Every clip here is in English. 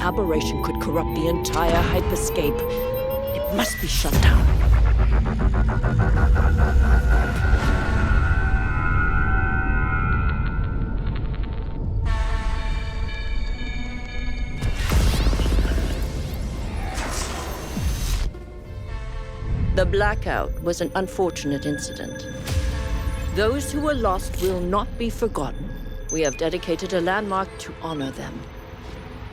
operation could corrupt the entire hyperscape. It must be shut down. The blackout was an unfortunate incident. Those who were lost will not be forgotten. We have dedicated a landmark to honor them.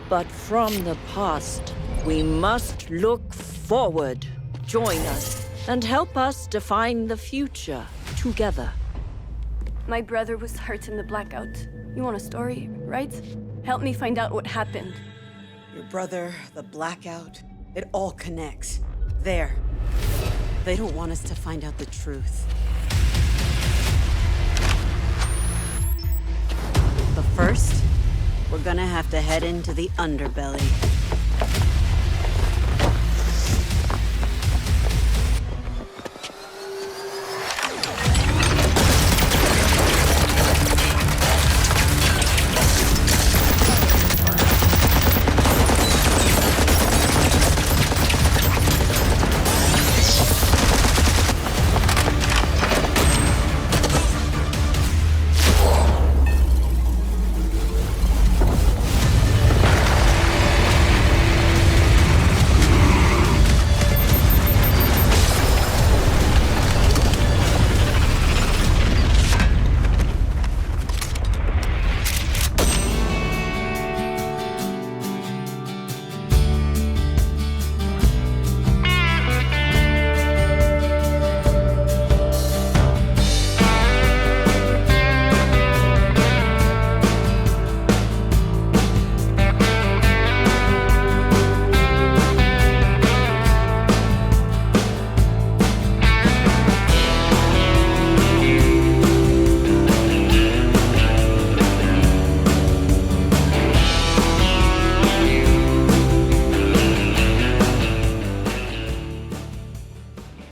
But from the past, we must look forward. Join us and help us define the future together. My brother was hurt in the blackout. You want a story, right? Help me find out what happened. Your brother, the blackout, it all connects. There. They don't want us to find out the truth. But first, we're gonna have to head into the underbelly.